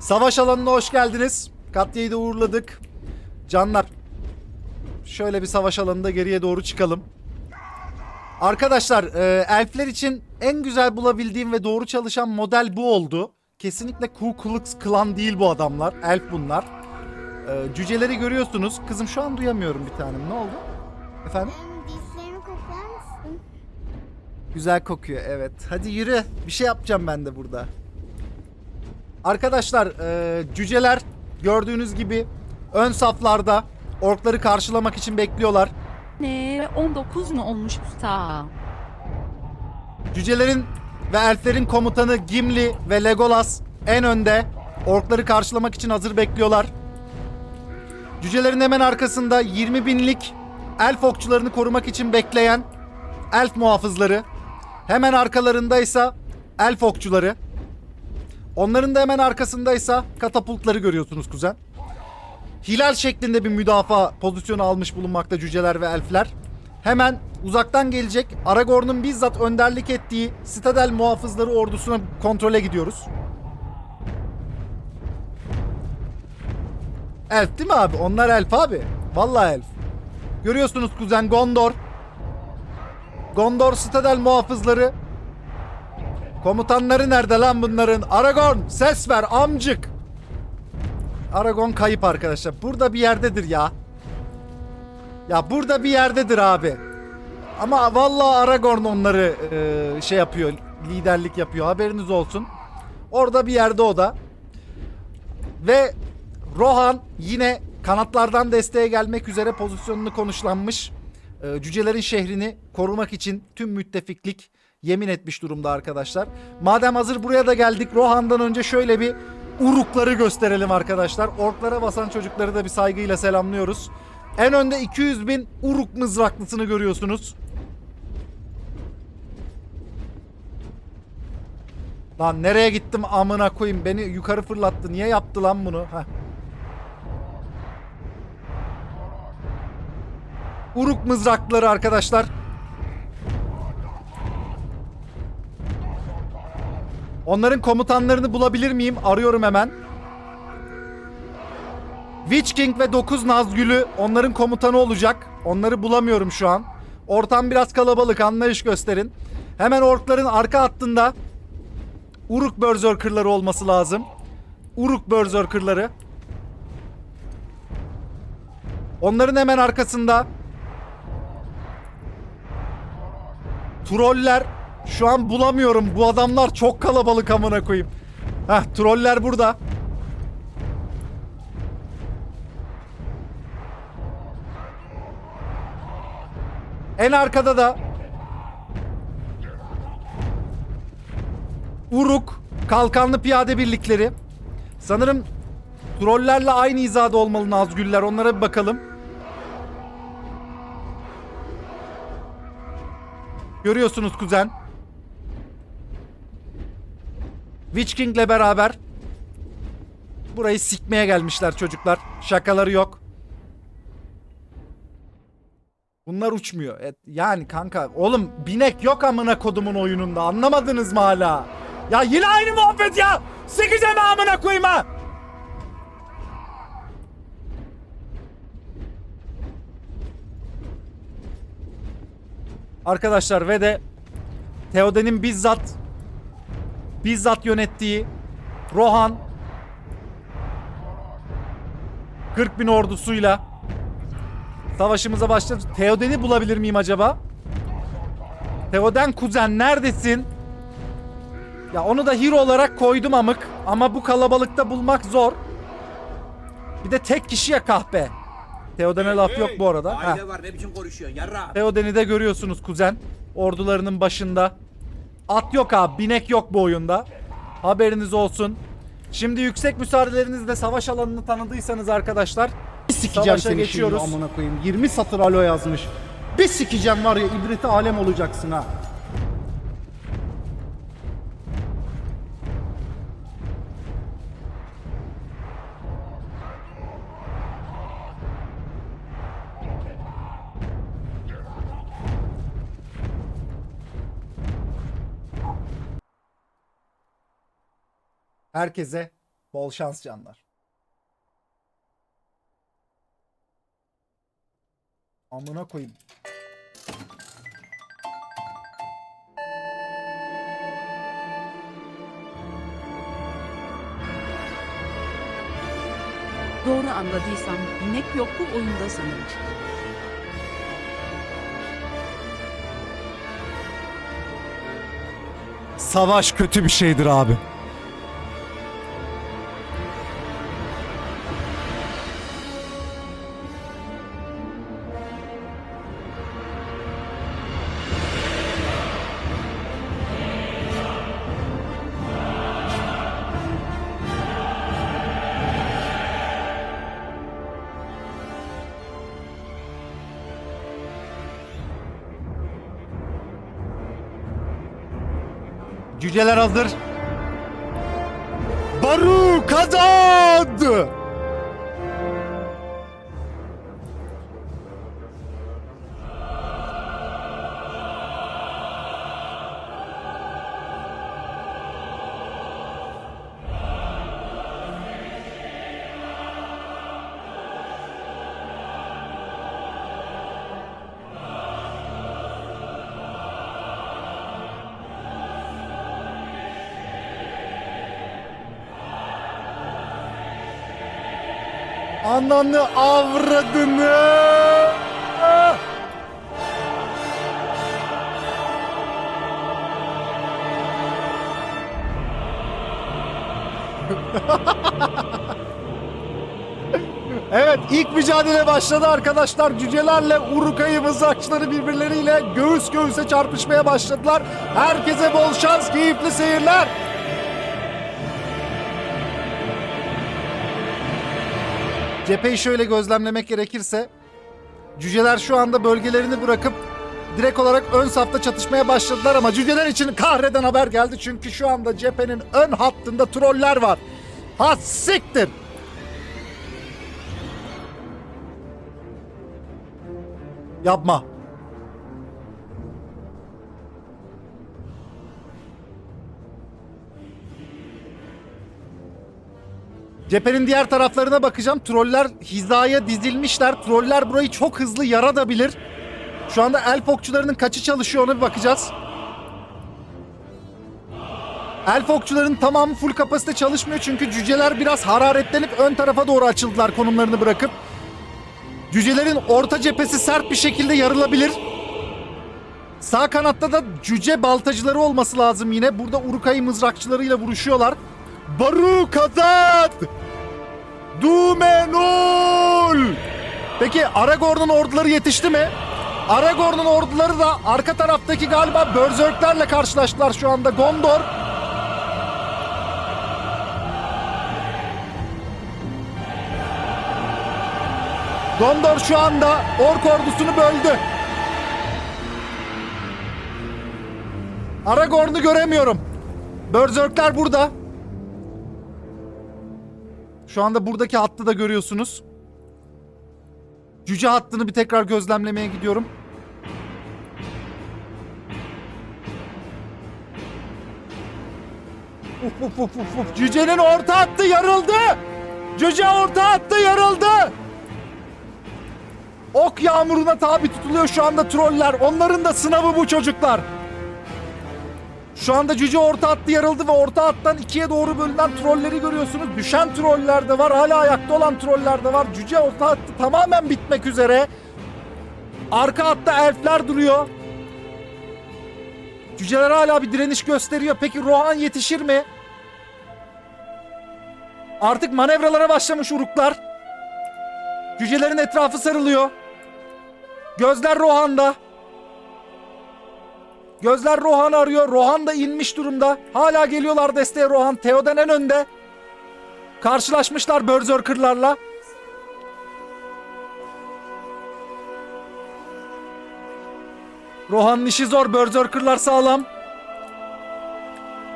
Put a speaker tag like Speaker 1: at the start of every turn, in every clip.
Speaker 1: Savaş alanına hoş geldiniz. Katya'yı da uğurladık. Canlar. Şöyle bir savaş alanında geriye doğru çıkalım. Arkadaşlar e, elfler için en güzel bulabildiğim ve doğru çalışan model bu oldu. Kesinlikle Ku Klux Klan değil bu adamlar. Elf bunlar. E, cüceleri görüyorsunuz. Kızım şu an duyamıyorum bir tanem. Ne oldu? Efendim? Güzel kokuyor evet. Hadi yürü. Bir şey yapacağım ben de burada. Arkadaşlar e, cüceler gördüğünüz gibi ön saflarda orkları karşılamak için bekliyorlar.
Speaker 2: Ne 19 mu olmuş usta?
Speaker 1: Cücelerin ve elflerin komutanı Gimli ve Legolas en önde orkları karşılamak için hazır bekliyorlar. Cücelerin hemen arkasında 20 binlik elf okçularını korumak için bekleyen elf muhafızları. Hemen arkalarındaysa elf okçuları. Onların da hemen arkasındaysa katapultları görüyorsunuz kuzen. Hilal şeklinde bir müdafaa pozisyonu almış bulunmakta cüceler ve elfler. Hemen uzaktan gelecek Aragorn'un bizzat önderlik ettiği Citadel muhafızları ordusuna kontrole gidiyoruz. Elf değil mi abi? Onlar elf abi. Vallahi elf. Görüyorsunuz kuzen Gondor. Gondor Citadel muhafızları. Komutanları nerede lan bunların? Aragorn ses ver amcık. Aragorn kayıp arkadaşlar. Burada bir yerdedir ya. Ya burada bir yerdedir abi. Ama vallahi Aragorn onları e, şey yapıyor, liderlik yapıyor. Haberiniz olsun. Orada bir yerde o da. Ve Rohan yine kanatlardan desteğe gelmek üzere pozisyonunu konuşlanmış. E, cücelerin şehrini korumak için tüm müttefiklik yemin etmiş durumda arkadaşlar. Madem hazır buraya da geldik Rohan'dan önce şöyle bir Urukları gösterelim arkadaşlar. Orklara basan çocukları da bir saygıyla selamlıyoruz. En önde 200 bin Uruk mızraklısını görüyorsunuz. Lan nereye gittim amına koyayım beni yukarı fırlattı. Niye yaptı lan bunu? Heh. Uruk mızrakları arkadaşlar. Onların komutanlarını bulabilir miyim? Arıyorum hemen. Witch King ve 9 Nazgül'ü onların komutanı olacak. Onları bulamıyorum şu an. Ortam biraz kalabalık anlayış gösterin. Hemen orkların arka hattında Uruk Berserker'ları olması lazım. Uruk Berserker'ları. Onların hemen arkasında Troller şu an bulamıyorum. Bu adamlar çok kalabalık amına koyayım. Heh troller burada. En arkada da Uruk kalkanlı piyade birlikleri. Sanırım trollerle aynı hizada olmalı Nazgüller. Onlara bir bakalım. Görüyorsunuz kuzen. Witch King'le beraber burayı sikmeye gelmişler çocuklar. Şakaları yok. Bunlar uçmuyor. Yani kanka oğlum binek yok amına kodumun oyununda. Anlamadınız mı hala? Ya yine aynı muhabbet ya. Sikeceğim amına koyayım. Arkadaşlar ve de Theoden'in bizzat bizzat yönettiği Rohan 40 bin ordusuyla savaşımıza başladı. Theoden'i bulabilir miyim acaba? Theoden kuzen neredesin? Ya onu da hero olarak koydum amık. Ama bu kalabalıkta bulmak zor. Bir de tek kişiye kahpe. Theoden'e laf yok bu arada.
Speaker 3: Aile var ne biçim konuşuyorsun yarra.
Speaker 1: Theoden'i de görüyorsunuz kuzen. Ordularının başında. At yok abi. Binek yok bu oyunda. Haberiniz olsun. Şimdi yüksek müsaadelerinizle savaş alanını tanıdıysanız arkadaşlar.
Speaker 4: Bir sikeceğim
Speaker 1: Savaşa
Speaker 4: seni
Speaker 1: geçiyoruz.
Speaker 4: şimdi amına koyayım. 20 satır alo yazmış. Bir sikeceğim var ya ibreti alem olacaksın ha.
Speaker 1: Herkese Bol şans canlar. Amına koyayım.
Speaker 2: Doğru anladıysam inek yok bu oyunda sanırım.
Speaker 1: Savaş kötü bir şeydir abi. Cüceler hazır. Baru kazandı. Ananı avradını. Evet ilk mücadele başladı arkadaşlar. Cücelerle Urukay'ı mızrakçıları birbirleriyle göğüs göğüse çarpışmaya başladılar. Herkese bol şans, keyifli seyirler. Cepheyi şöyle gözlemlemek gerekirse cüceler şu anda bölgelerini bırakıp direkt olarak ön safta çatışmaya başladılar ama cüceler için kahreden haber geldi çünkü şu anda cephenin ön hattında troller var. Ha siktir. Yapma. Cephenin diğer taraflarına bakacağım. Troller hizaya dizilmişler. Troller burayı çok hızlı yaradabilir. Şu anda elf okçularının kaçı çalışıyor ona bir bakacağız. Elf okçuların tamamı full kapasite çalışmıyor çünkü cüceler biraz hararetlenip ön tarafa doğru açıldılar konumlarını bırakıp. Cücelerin orta cephesi sert bir şekilde yarılabilir. Sağ kanatta da cüce baltacıları olması lazım yine. Burada Urukay mızrakçılarıyla vuruşuyorlar. Baru kazat! Dumenul! Peki Aragorn'un orduları yetişti mi? Aragorn'un orduları da arka taraftaki galiba Berserklerle karşılaştılar şu anda. Gondor. Gondor şu anda Ork ordusunu böldü. Aragorn'u göremiyorum. Berserkler burada. Şu anda buradaki hattı da görüyorsunuz. Cüce hattını bir tekrar gözlemlemeye gidiyorum. Uf uf uf uf uf. Cücenin orta hattı yarıldı. Cüce orta hattı yarıldı. Ok yağmuruna tabi tutuluyor şu anda troller. Onların da sınavı bu çocuklar. Şu anda cüce orta hattı yarıldı ve orta hattan ikiye doğru bölünen trolleri görüyorsunuz. Düşen troller de var. Hala ayakta olan troller de var. Cüce orta hattı tamamen bitmek üzere. Arka hatta elfler duruyor. Cüceler hala bir direniş gösteriyor. Peki Rohan yetişir mi? Artık manevralara başlamış uruklar. Cücelerin etrafı sarılıyor. Gözler Rohan'da. Gözler Rohan arıyor. Rohan da inmiş durumda. Hala geliyorlar desteğe Rohan. Theoden en önde. Karşılaşmışlar Berserker'larla. Rohan'ın işi zor. Berserker'lar sağlam.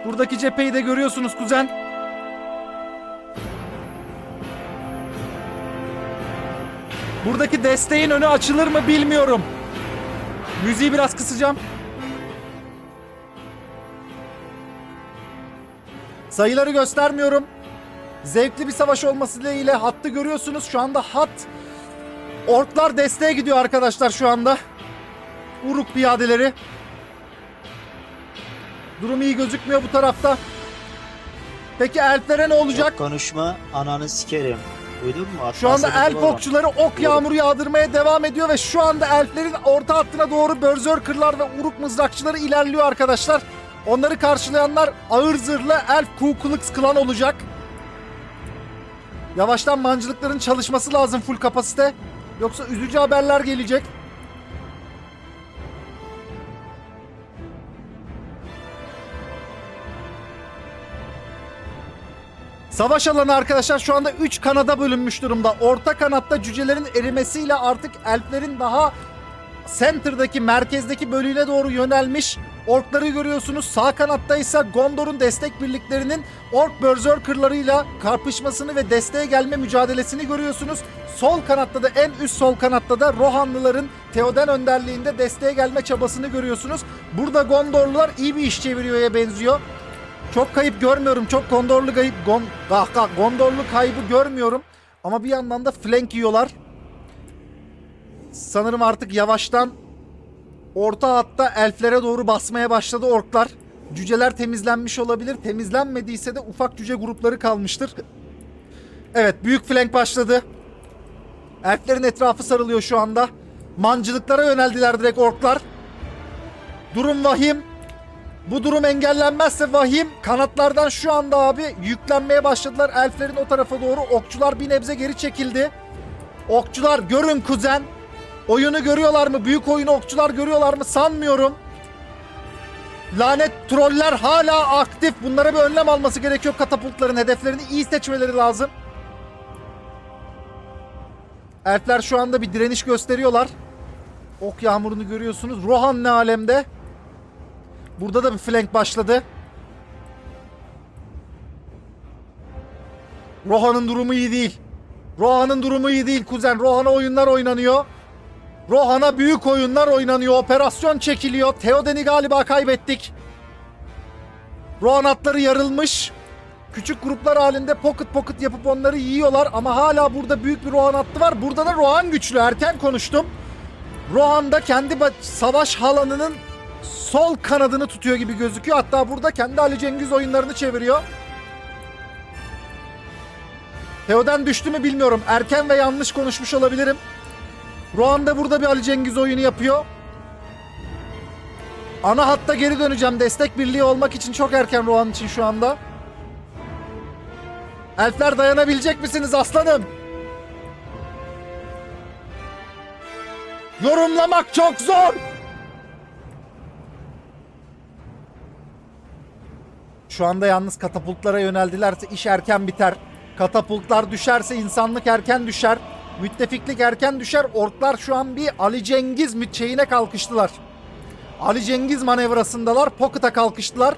Speaker 1: Buradaki cepheyi de görüyorsunuz kuzen. Buradaki desteğin önü açılır mı bilmiyorum. Müziği biraz kısacağım. Sayıları göstermiyorum. Zevkli bir savaş olması dileğiyle hattı görüyorsunuz. Şu anda hat orklar desteğe gidiyor arkadaşlar şu anda. Uruk piyadeleri. Durum iyi gözükmüyor bu tarafta. Peki elflere ne olacak?
Speaker 3: Çok konuşma ananı sikerim. Duydun mu?
Speaker 1: Şu anda elf okçuları ok yağmuru yağdırmaya devam ediyor ve şu anda elflerin orta hattına doğru berserkerlar ve uruk mızrakçıları ilerliyor arkadaşlar. Onları karşılayanlar ağır zırhlı elf Ku Klux Klan olacak. Yavaştan mancılıkların çalışması lazım full kapasite. Yoksa üzücü haberler gelecek. Savaş alanı arkadaşlar şu anda 3 kanada bölünmüş durumda. Orta kanatta cücelerin erimesiyle artık elflerin daha center'daki merkezdeki bölüğüne doğru yönelmiş orkları görüyorsunuz. Sağ kanatta ise Gondor'un destek birliklerinin ork berserkerlarıyla karpışmasını ve desteğe gelme mücadelesini görüyorsunuz. Sol kanatta da en üst sol kanatta da Rohanlıların Theoden önderliğinde desteğe gelme çabasını görüyorsunuz. Burada Gondorlular iyi bir iş çeviriyor'ya benziyor. Çok kayıp görmüyorum. Çok Gondorlu kayıp gon, ah, ah, Gondorlu kaybı görmüyorum. Ama bir yandan da flank yiyorlar. Sanırım artık yavaştan orta hatta elflere doğru basmaya başladı orklar. Cüceler temizlenmiş olabilir. Temizlenmediyse de ufak cüce grupları kalmıştır. Evet büyük flank başladı. Elflerin etrafı sarılıyor şu anda. Mancılıklara yöneldiler direkt orklar. Durum vahim. Bu durum engellenmezse vahim kanatlardan şu anda abi yüklenmeye başladılar elflerin o tarafa doğru. Okçular bir nebze geri çekildi. Okçular görün kuzen. Oyunu görüyorlar mı? Büyük oyunu okçular görüyorlar mı? Sanmıyorum. Lanet troller hala aktif. Bunlara bir önlem alması gerekiyor katapultların. Hedeflerini iyi seçmeleri lazım. Elfler şu anda bir direniş gösteriyorlar. Ok yağmurunu görüyorsunuz. Rohan ne alemde? Burada da bir flank başladı. Rohan'ın durumu iyi değil. Rohan'ın durumu iyi değil kuzen. Rohan'a oyunlar oynanıyor. Rohan'a büyük oyunlar oynanıyor. Operasyon çekiliyor. Theoden'i galiba kaybettik. Rohan atları yarılmış. Küçük gruplar halinde pocket pocket yapıp onları yiyorlar. Ama hala burada büyük bir Rohan hattı var. Burada da Rohan güçlü. Erken konuştum. Rohan da kendi savaş alanının sol kanadını tutuyor gibi gözüküyor. Hatta burada kendi Ali Cengiz oyunlarını çeviriyor. Theoden düştü mü bilmiyorum. Erken ve yanlış konuşmuş olabilirim. Rohan da burada bir Ali Cengiz oyunu yapıyor. Ana hatta geri döneceğim. Destek birliği olmak için çok erken Rohan için şu anda. Elfler dayanabilecek misiniz aslanım? Yorumlamak çok zor. Şu anda yalnız katapultlara yöneldilerse iş erken biter. Katapultlar düşerse insanlık erken düşer. Müttefiklik erken düşer. Orklar şu an bir Ali Cengiz mütçeğine kalkıştılar. Ali Cengiz manevrasındalar. Pocket'a kalkıştılar.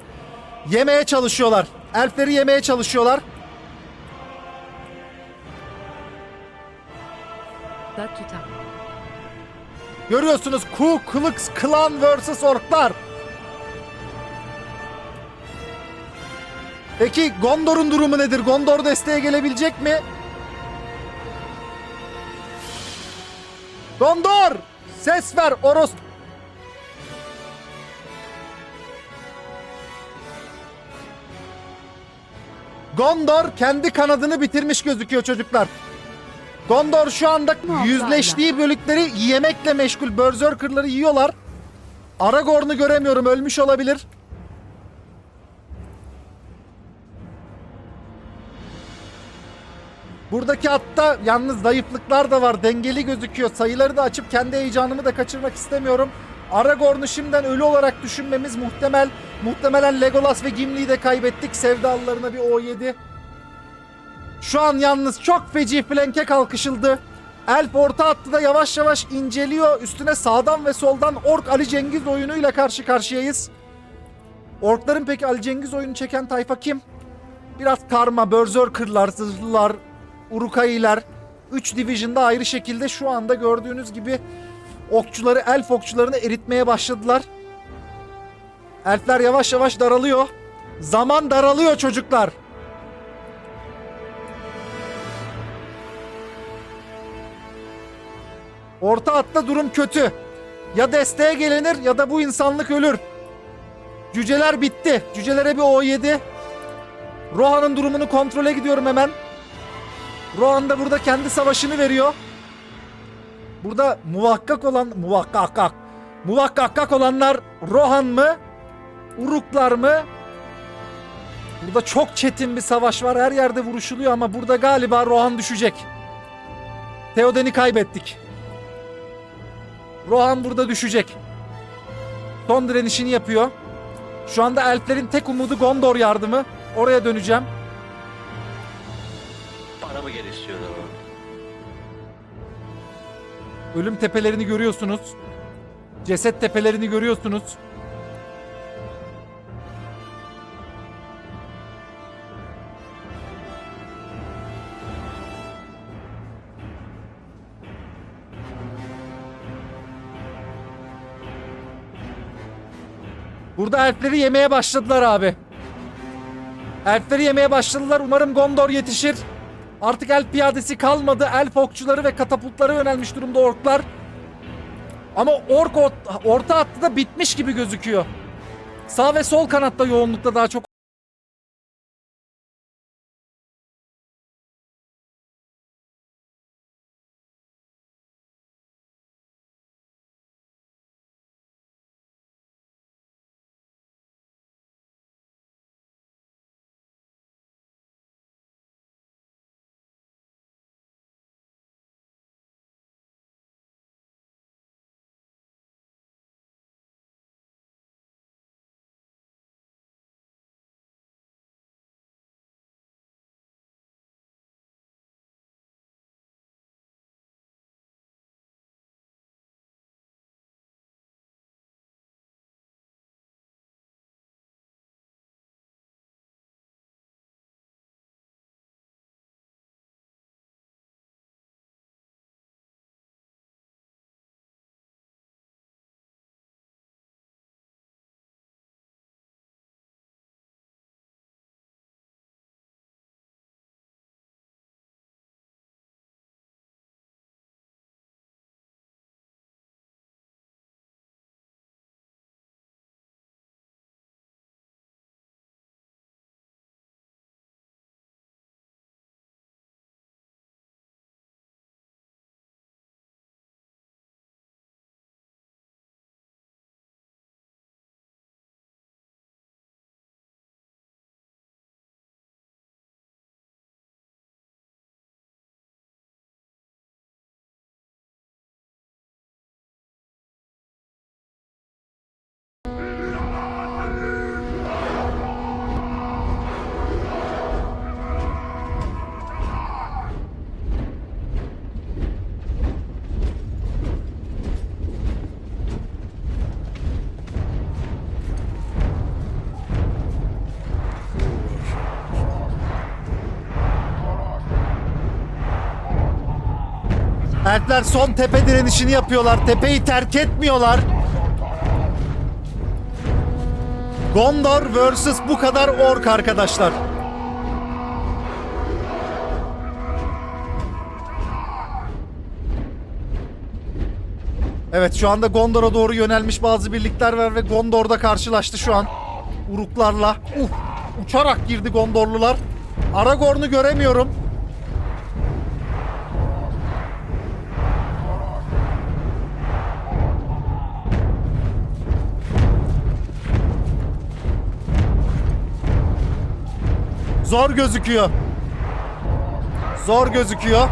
Speaker 1: Yemeye çalışıyorlar. Elfleri yemeye çalışıyorlar. Görüyorsunuz Ku Klux Klan vs Orklar. Peki Gondor'un durumu nedir? Gondor desteğe gelebilecek mi? Gondor! Ses ver Oros. Gondor kendi kanadını bitirmiş gözüküyor çocuklar. Gondor şu anda yüzleştiği bölükleri yemekle meşgul. Berserker'ları yiyorlar. Aragorn'u göremiyorum. Ölmüş olabilir. Buradaki hatta yalnız zayıflıklar da var. Dengeli gözüküyor. Sayıları da açıp kendi heyecanımı da kaçırmak istemiyorum. Aragorn'u şimdiden ölü olarak düşünmemiz muhtemel. Muhtemelen Legolas ve Gimli'yi de kaybettik. Sevdalılarına bir O7. Şu an yalnız çok feci flanke kalkışıldı. Elf orta hattı da yavaş yavaş inceliyor. Üstüne sağdan ve soldan Ork Ali Cengiz oyunuyla karşı karşıyayız. Orkların peki Ali Cengiz oyunu çeken tayfa kim? Biraz karma, berserkerlar, zırhlılar, Urukaylar 3 Division'da ayrı şekilde şu anda gördüğünüz gibi okçuları, elf okçularını eritmeye başladılar. Elfler yavaş yavaş daralıyor. Zaman daralıyor çocuklar. Orta hatta durum kötü. Ya desteğe gelinir ya da bu insanlık ölür. Cüceler bitti. Cücelere bir O7. Rohan'ın durumunu kontrole gidiyorum hemen. Rohan da burada kendi savaşını veriyor. Burada muvakkak olan muvakkak muvakkak olanlar Rohan mı? Uruklar mı? Burada çok çetin bir savaş var. Her yerde vuruşuluyor ama burada galiba Rohan düşecek. Theoden'i kaybettik. Rohan burada düşecek. Son direnişini yapıyor. Şu anda elflerin tek umudu Gondor yardımı. Oraya döneceğim. Ölüm tepelerini görüyorsunuz. Ceset tepelerini görüyorsunuz. Burada elfleri yemeye başladılar abi. Elfleri yemeye başladılar. Umarım Gondor yetişir. Artık elf piyadesi kalmadı. Elf okçuları ve katapultlara yönelmiş durumda orklar. Ama ork ort- orta hattı da bitmiş gibi gözüküyor. Sağ ve sol kanatta yoğunlukta daha çok Elfler son tepe direnişini yapıyorlar. Tepeyi terk etmiyorlar. Gondor vs bu kadar ork arkadaşlar. Evet şu anda Gondor'a doğru yönelmiş bazı birlikler var ve Gondor'da karşılaştı şu an. Uruklarla. Uh, uçarak girdi Gondorlular. Aragorn'u göremiyorum. Zor gözüküyor. Zor gözüküyor.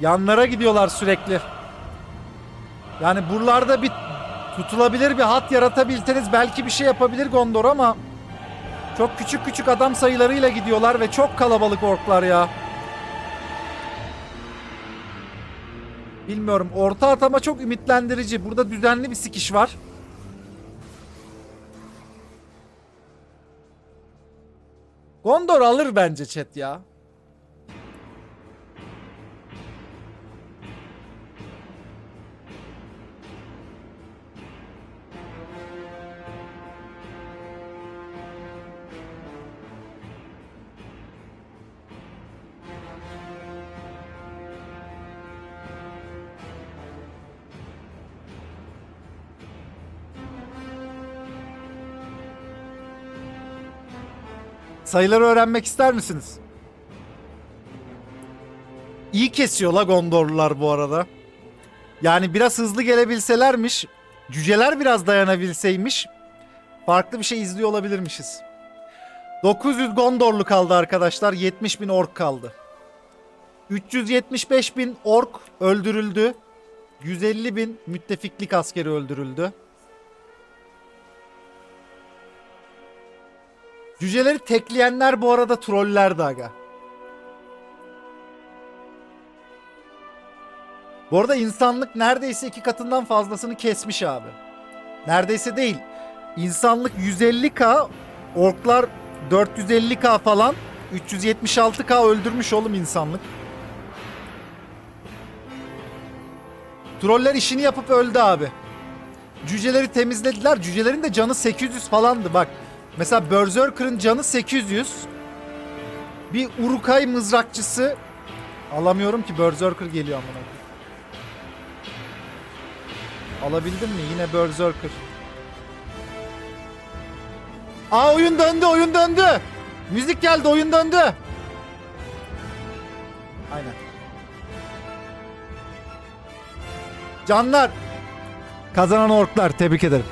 Speaker 1: Yanlara gidiyorlar sürekli. Yani buralarda bir tutulabilir bir hat yaratabilseniz belki bir şey yapabilir Gondor ama çok küçük küçük adam sayılarıyla gidiyorlar ve çok kalabalık orklar ya. Bilmiyorum. Orta atama çok ümitlendirici. Burada düzenli bir sikiş var. Gondor alır bence chat ya. Sayıları öğrenmek ister misiniz? İyi kesiyor la Gondorlular bu arada. Yani biraz hızlı gelebilselermiş, cüceler biraz dayanabilseymiş farklı bir şey izliyor olabilirmişiz. 900 Gondorlu kaldı arkadaşlar, 70 bin ork kaldı. 375 bin ork öldürüldü. 150 bin müttefiklik askeri öldürüldü. Cüceleri tekleyenler bu arada trollerdi aga. Bu arada insanlık neredeyse iki katından fazlasını kesmiş abi. Neredeyse değil. İnsanlık 150k, orklar 450k falan. 376k öldürmüş oğlum insanlık. Troller işini yapıp öldü abi. Cüceleri temizlediler. Cücelerin de canı 800 falandı bak. Mesela Berserker'ın canı 800. Bir Urukay mızrakçısı alamıyorum ki Berserker geliyor amına. Alabildim mi? Yine Berserker. Aa oyun döndü, oyun döndü. Müzik geldi, oyun döndü. Aynen. Canlar. Kazanan orklar tebrik ederim.